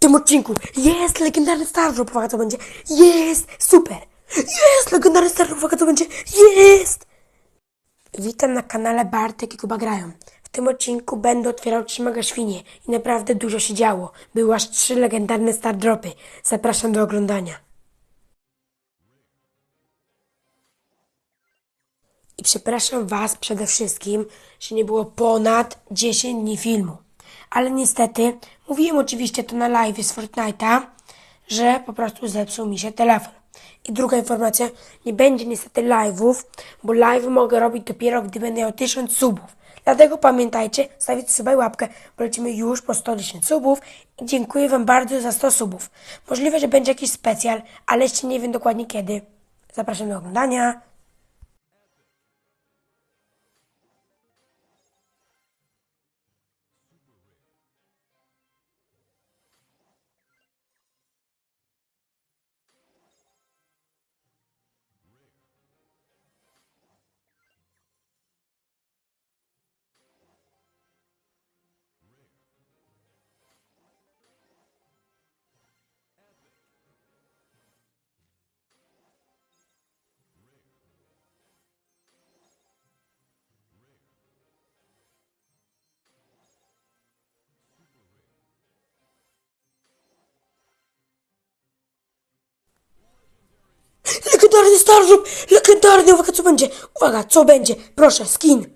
tym odcinku jest legendarny Stardrop, uwaga co będzie, jest, super, jest legendarny Stardrop, uwaga co będzie, jest. Witam na kanale Bartek i Kuba Grają. W tym odcinku będę otwierał trzy mega świnie i naprawdę dużo się działo. Były aż trzy legendarne Stardropy. Zapraszam do oglądania. I przepraszam Was przede wszystkim, że nie było ponad 10 dni filmu. Ale niestety, mówiłem oczywiście to na live z Fortnite'a, że po prostu zepsuł mi się telefon. I druga informacja, nie będzie niestety live'ów, bo live mogę robić dopiero, gdy będę miał 1000 subów. Dlatego pamiętajcie, stawić i łapkę, bo lecimy już po 110 subów i dziękuję Wam bardzo za 100 subów. Możliwe, że będzie jakiś specjal, ale jeszcze nie wiem dokładnie kiedy. Zapraszam do oglądania. Stardrop! Legendarny! Uwaga, co będzie? Uwaga, co będzie? Proszę, skin!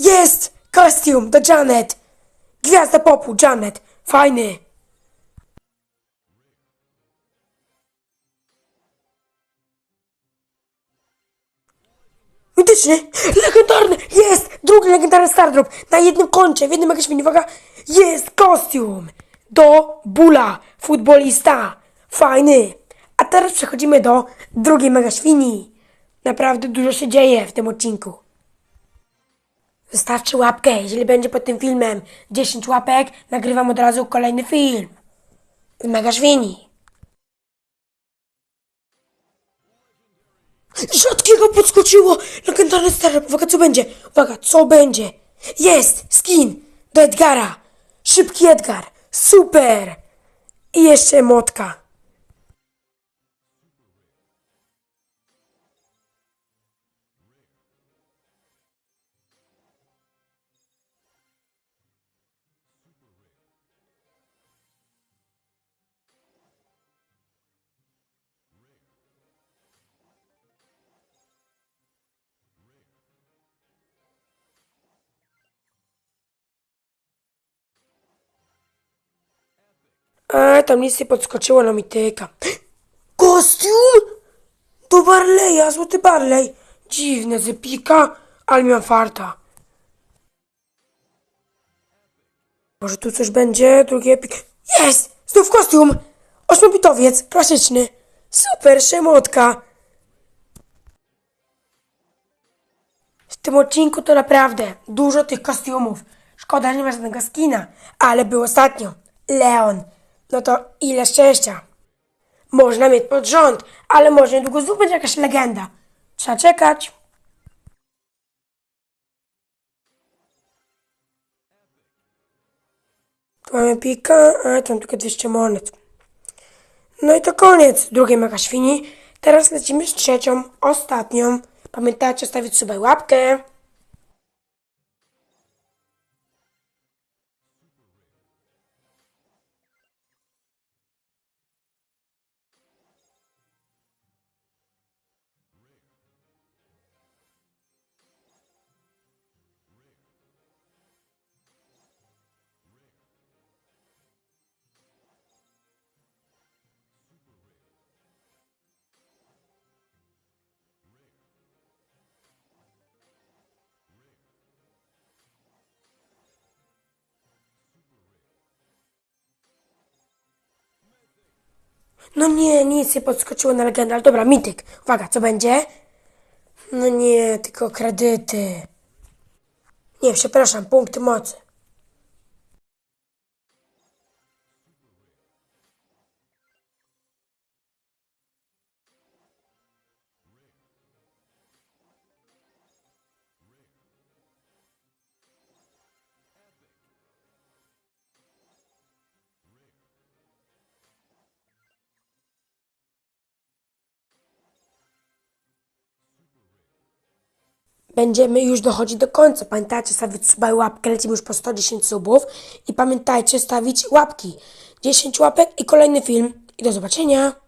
Jest! Kostium do Janet! Gwiazda popu, Janet! Fajny! Mityczny! Legendarny! Jest! Drugi legendarny Stardrop! Na jednym koncie, w jednym magazynie, uwaga! Jest kostium! Do Bula, futbolista! Fajny! Teraz przechodzimy do drugiej mega świni. Naprawdę dużo się dzieje w tym odcinku. Wystarczy łapkę, jeżeli będzie pod tym filmem 10 łapek, nagrywam od razu kolejny film. Z mega świni. Rzadkiego podskoczyło! Legendarny Startup. Uwaga, co będzie? Uwaga, co będzie? Jest! Skin! Do Edgara! Szybki Edgar! Super! I jeszcze motka. Tam nic nie podskoczyło na mityka. Kostium? Do Barleya, złoty Barley. Dziwne, zepika, ale miałem farta. Może tu coś będzie? Drugi epik. Jest! Znów kostium! Ośmiobitowiec, klasyczny. Super, szemotka. W tym odcinku to naprawdę dużo tych kostiumów. Szkoda, że nie ma żadnego skina, ale był ostatnio. Leon. No to ile szczęścia. Można mieć pod rząd, ale może niedługo znów będzie jakaś legenda. Trzeba czekać. Tu mamy pika, a tam tylko 200 monet. No i to koniec drugiej mega świni. Teraz lecimy z trzecią, ostatnią. Pamiętajcie stawić sobie łapkę. No nie, nic nie podskoczyło na legendę, ale dobra, mityk. Uwaga, co będzie? No nie, tylko kredyty. Nie, przepraszam, punkty mocy. Będziemy już dochodzić do końca. Pamiętajcie, stawić suba i łapkę, lecimy już po 110 subów. I pamiętajcie, stawić łapki. 10 łapek i kolejny film. I do zobaczenia.